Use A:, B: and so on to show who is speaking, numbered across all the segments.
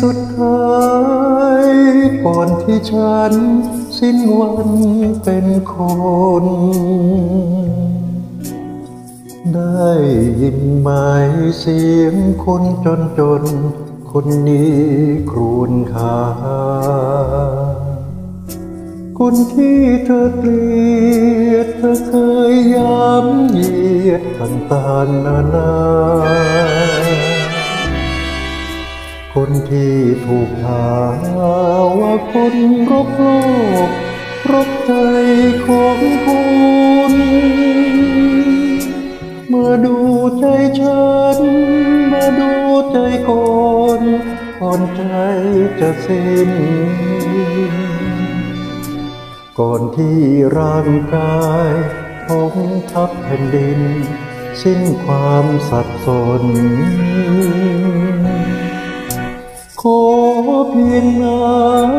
A: สุดท้ายก่อนที่ฉัน สิ้นวันเป็นคน ได้ยินไหมเสียงคนจนจน คนนี้ครวญคาคนที่เธอเกลียดเธอเคยย้ำเหยียดต่างๆนานาาว่าคนรบโลกรบใจของคุณเมื่อดูใจฉันมาดูใจก่อนก่อนใจจะสิ้น ก่อนที่ร่างกายของทับแผ่นดิน สิ้นความสับสน เพียงน้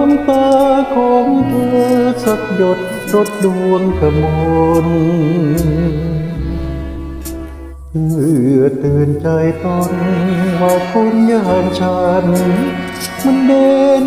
A: ำตาของเธอสักหยดรดดวงกระมนเพื่อเตือนใจตนว่าคนอย่างฉัน มันเด่น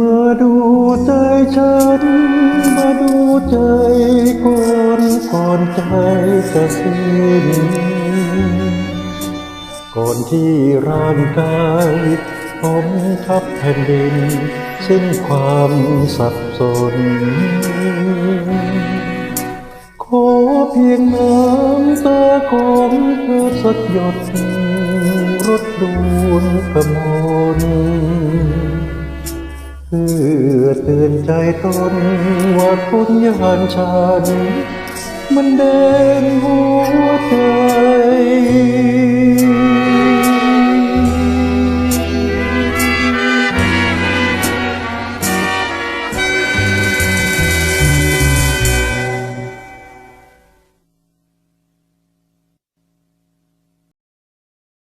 A: มาดูใจฉัน มาดูใจก่อนก่อนใจจะสิ้นก่อนที่ร่างกายผมทับแผ่นดิน สิ้นความสับสน ขอเพียงน้ำตาของเธอสักหยดรดดวงกระมน เพื่อเตือนใจตนว่าคนอย่างฉัน มันเดินหั